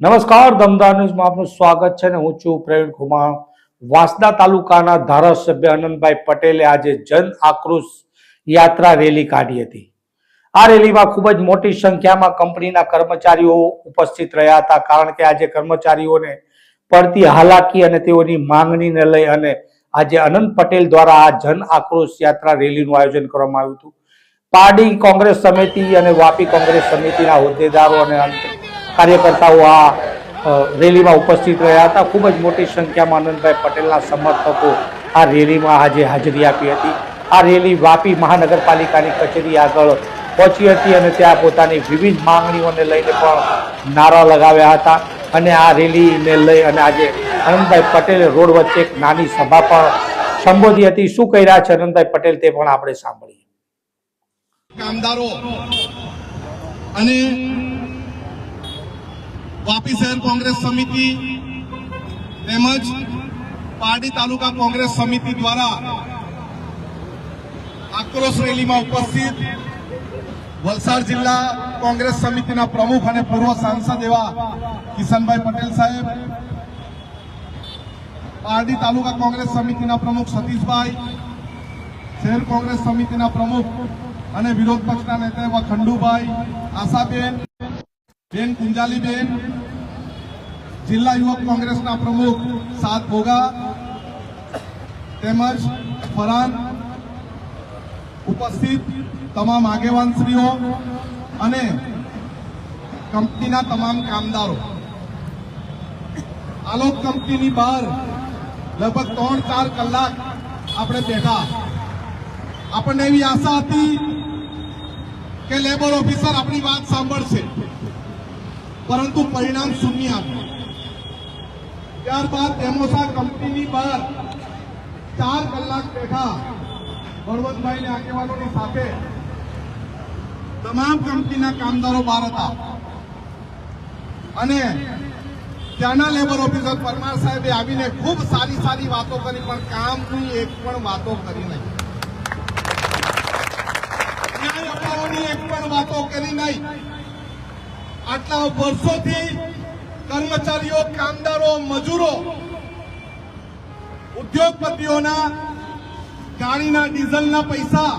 નમસ્કાર, દમદાર ન્યૂઝમાં આપનું સ્વાગત છે ને હું છું પ્રવીણ કુમાર. વાંસદા તાલુકાના ધારાસભ્ય આનંદભાઈ પટેલે આજે જન આક્રોશ યાત્રા રેલી કાઢી હતી. આ રેલીમાં ખૂબ જ મોટી સંખ્યામાં કંપનીના કર્મચારીઓ ઉપસ્થિત રહ્યા હતા, કારણ કે આજે કર્મચારીઓને પડતી હાલાકી અને તેઓની માંગણીને લઈ અને આજે અનંત પટેલ દ્વારા આ જન આક્રોશ યાત્રા રેલીનું આયોજન કરવામાં આવ્યું હતું. પારડી કોંગ્રેસ સમિતિ અને વાપી કોંગ્રેસ સમિતિના હોદ્દેદારો અને કાર્યકર્તાઓ આ રેલીમાં ઉપસ્થિત રહ્યા હતા. ખૂબ જ મોટી સંખ્યામાં આનંદભાઈ પટેલના સમર્થકો આ રેલીમાં આજે હાજરી આપી હતી. આ રેલી વાપી મહાનગરપાલિકાની કચેરી આગળ પહોંચી હતી અને ત્યાં પોતાની વિવિધ માંગણીઓને લઈને પણ નારા લગાવ્યા હતા. અને આ રેલીને લઈ અને આજે આનંદભાઈ પટેલે રોડ વચ્ચે એક નાની સભા પણ સંબોધી હતી. શું કહી રહ્યા છે આનંદભાઈ પટેલ તે પણ આપણે સાંભળીએ. કામદારો અને વાપી શહેર કોંગ્રેસ સમિતિ તેમજ પારડી તાલુકા કોંગ્રેસ સમિતિ દ્વારા આક્રોશ રેલીમાં ઉપસ્થિત વલસાડ જિલ્લા કોંગ્રેસ સમિતિના પ્રમુખ અને પૂર્વ સાંસદ એવા કિશનભાઈ પટેલ સાહેબ, પારડી તાલુકા કોંગ્રેસ સમિતિના પ્રમુખ સતીશભાઈ, શહેર કોંગ્રેસ સમિતિના પ્રમુખ અને વિરોધ પક્ષના નેતા એવા ખંડુભાઈ આશાબેન, બેન કુંજાલીબેન જિલ્લા યુવક કોંગ્રેસના પ્રમુખ સાત ભોગા તેમજ ફરાન ઉપસ્થિત તમામ આગેવાનશ્રીઓ અને કંપનીના તમામ કામદારો. આલોક કંપનીની બહાર લગભગ ત્રણ ચાર કલાક આપણે બેઠા. આપણને એવી આશા હતી કે લેબર ઓફિસર આપણી વાત સાંભળશે. પરંતુ પરિણામ શૂન્ય આપ્યું ત્યારબાદ તેમોસા કંપનીની બહાર ચાર કલાક બેઠા બળવંતભાઈ આગેવાનોની સાથે તમામ કંપનીના કામદારો બહાર હતા. અને ત્યાંના લેબર ઓફિસર પરમાર સાહેબે આવીને ખૂબ સારી સારી વાતો કરી, પણ કામની એક પણ વાતો કરી નહીં. એક પણ વાતો કરી નહીં. આટલા વર્ષોથી કર્મચારીઓ, કામદારો, મજૂરો, ઉદ્યોગપતિઓના ગાડીના, ડીઝલના પૈસા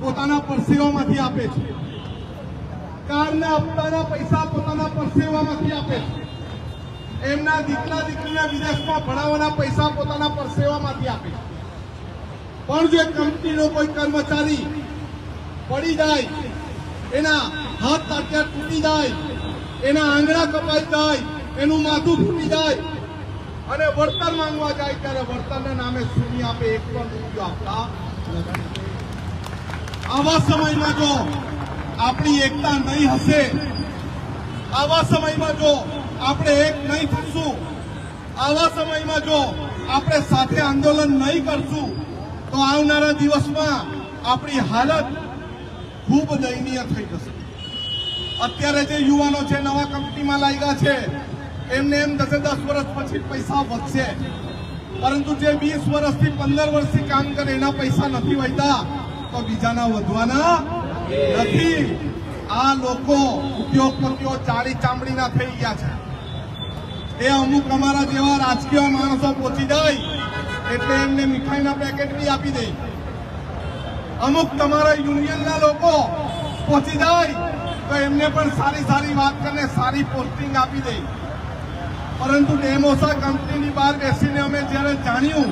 પોતાના પરસેવામાંથી આપે છે. કારના હપ્તાના પૈસા પોતાના પરસેવામાંથી આપે છે. એમના દીકરા, દીકરીને વિદેશમાં ભણાવવાના પૈસા પોતાના પરસેવામાંથી આપે છે. પણ જો કંપનીનો કોઈ કર્મચારી પડી જાય, એના હાથ તાટિયા તૂટી જાય, એના આંગળા કપાઈ જાય એનું માથું ફૂટી જાય અને વળતર માંગવા જાય ત્યારે વળતરના નામે શૂન્ય આપે એક પણ રૂપિયો આપતા. આવા સમયમાં જો આપણી એકતા નહીં હશે, આવા સમયમાં જો આપણે એક નહીં થશું, આવા સમયમાં જો આપણે સાથે આંદોલન નહીં કરશું, તો આવનારા દિવસમાં આપણી હાલત ખૂબ દયનીય થઈ જશે અત્યારે જે યુવાનો છે નવા કંપનીમાં લાગ્યા છે એમને એમ થશે દસ વર્ષ પછી પૈસા વધશે. પરંતુ જે વીસ વર્ષથી પંદર વર્ષથી કામ કરે એના પૈસા નથી વધતા તો બીજાના વધવાના નથી. આ લોકો ઉદ્યોગપતિઓ ચાળી ચામડીના થઈ ગયા છે. એ અમુક અમારા જેવા રાજકીય માણસો પહોંચી જાય, એટલે એમને મીઠાઈના પેકેટ બી આપી દે. અમુક તમારા યુનિયનના લોકો પહોંચી જાય, તો એમને પણ સારી સારી વાત કરીને સારી પોસ્ટિંગ આપી દે. પરંતુ ડેમોસા કંપનીની બહાર બેસીને અમે જ્યારે જાણ્યું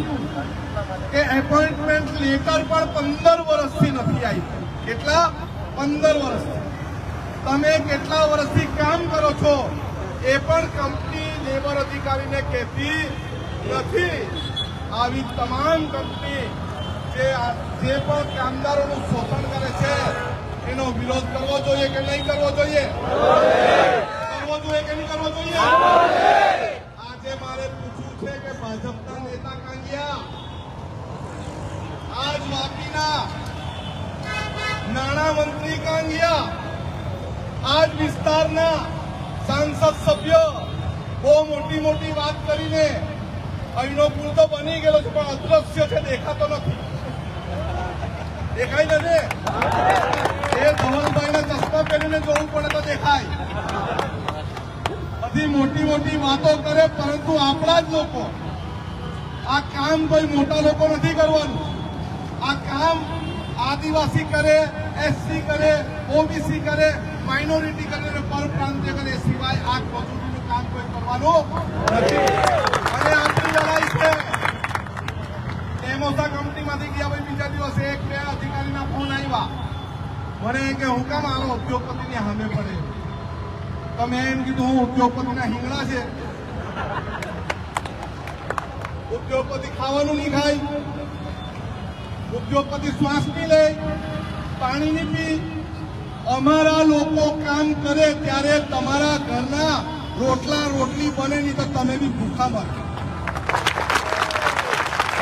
કે એપોઇન્ટમેન્ટ લેટર પણ પંદર વર્ષથી નથી આવી. કેટલા? પંદર વર્ષથી. તમે કેટલા વર્ષથી કામ કરો છો એ પણ કંપની લેબર અધિકારીને કહેતી નથી. આવી તમામ કંપની જે જે પણ કામદારોનું શોષણ કરે છે, એનો વિરોધ કરવો જોઈએ કે નહીં કરવો જોઈએ? કરવો જોઈએ કે નહીં કરવો જોઈએ? બહુ મોટી મોટી વાત કરીને અહીંનો પુલ બની ગયેલો છે, પણ અદ્રશ્ય છે, દેખાતો નથી. દેખાય ને? એ ધવલભાઈને ચશ્મા પહેરીને જોવું પડે તો દેખાય. બધી મોટી મોટી વાતો કરે, પરંતુ આપણા જ લોકો, આ કામ કોઈ મોટા લોકો નથી કરવાનું. આ કામ આદિવાસી કરે એસસી કરે ઓબીસી કરે માઇનોરિટી કરે અને પરપ્રાંતીય કરે એ સિવાય આ મજૂરીનું કામ કોઈ કરવાનું નથી. અને આપણી લડાઈ છે. એમોસા કંપનીમાંથી ગયા ભાઈ બીજા દિવસે એક બે અધિકારીના ફોન આવ્યા. મને કે, હું કામ આનો ઉદ્યોગપતિની સામે પડે. તો મેં એમ કીધું, હું ઉદ્યોગપતિના હિંગળા છે. ઉદ્યોગપતિ ખાવાનું નહીં ખાય. ઉદ્યોગપતિ શ્વાસ પી લે, પાણી નહીં પી. અમારા લોકો કામ કરે ત્યારે તમારા ઘરના રોટલા રોટલી બને નહીં તો તમે બી ભૂખા મરો.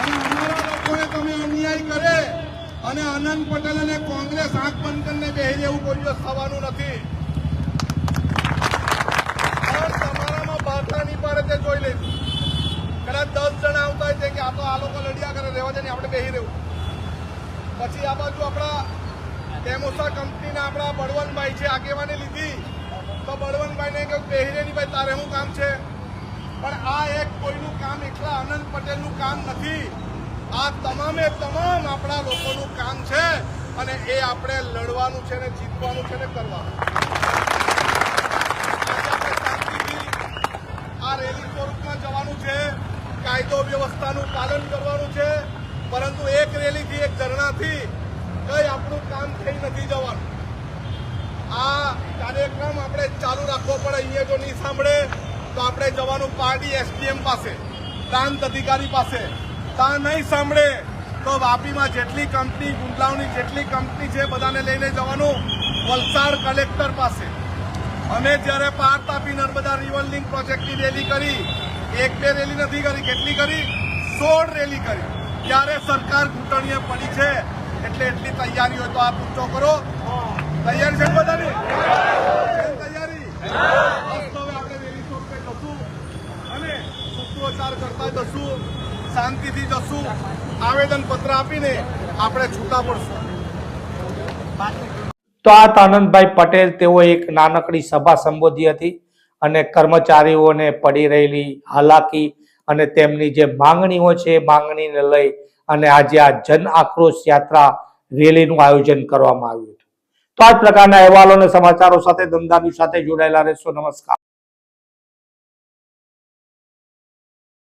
અમારા લોકોને તમે અન્યાય કરે અને આનંદ પટેલ અને કોંગ્રેસ આંખ બંધ કરીને બેહી રહેવું કોઈ દિવસ થવાનું નથી પણ તમારામાં બાધા નહીં પાડે તે જોઈ લઈશું. કદાચ દસ જણા આવતા હોય છે કે આ તો આ લોકો લડ્યા કરે, રહેવા છે ને આપણે બેહી રહેવું. પછી આ બાજુ આપણા ટેમોસા કંપનીના આપણા બળવંતભાઈ છે, આગેવાની લીધી. તો બળવંતભાઈને કહ્યું, બેહી રહે ભાઈ, તારે શું કામ છે? પણ આ એક કોઈનું કામ એકલા આનંદ પટેલનું કામ નથી. આ તમામે તમામ આપણા લોકોનું કામ છે અને એ આપણે લડવાનું છે ને જીતવાનું છે ને કરવાનું આજે આપણે શાંતિથી આ રેલી સ્વરૂપમાં જવાનું છે કાયદો વ્યવસ્થાનું પાલન કરવાનું છે, પરંતુ એક રેલીથી એક ધરણાથી કઈ આપણું કામ થઈ નથી જવાનું. આ કાર્યક્રમ આપણે ચાલુ રાખવો પડે અહીંયા જો નહીં સાંભળે, તો આપણે જવાનું પાર્ટી એસડીએમ પાસે, પ્રાંત અધિકારી પાસે. ત્યાં નહીં સાંભળે, તો વાપીમાં જેટલી કંપની ગુંડલાવની જેટલી કંપની છે, બધાને લઈને જવાનું વલસાડ કલેક્ટર પાસે. અમે જ્યારે પાર તાપી નર્મદા રિવર લિંક પ્રોજેક્ટની રેલી કરી એક બે રેલી નથી કરી, કેટલી કરી? સોળ રેલી કરી. ત્યારે સરકાર ઘૂંટણીએ પડી છે. એટલે એટલી તૈયારી હોય તો આ પૂછો કરો. તૈયારી છે બધાની? તૈયારી? શાંતિથી જશું. આવેદન પત્ર આપીને આપણે છૂટા પડશું. તો આ આનંદભાઈ પટેલ, તેઓ એક નાનકડી સભા સંબોધી હતી. અને કર્મચારીઓને પડી રહેલી હાલાકી અને તેમની જે માંગણીઓ છે માંગણીને લઈ અને આજે આ જન આક્રોશ યાત્રા રેલીનું આયોજન કરવામાં આવ્યું હતું. તો આ પ્રકારના અહેવાલો અને સમાચારો સાથે ધંધાની સાથે જોડાયેલા રહેશો. નમસ્કાર.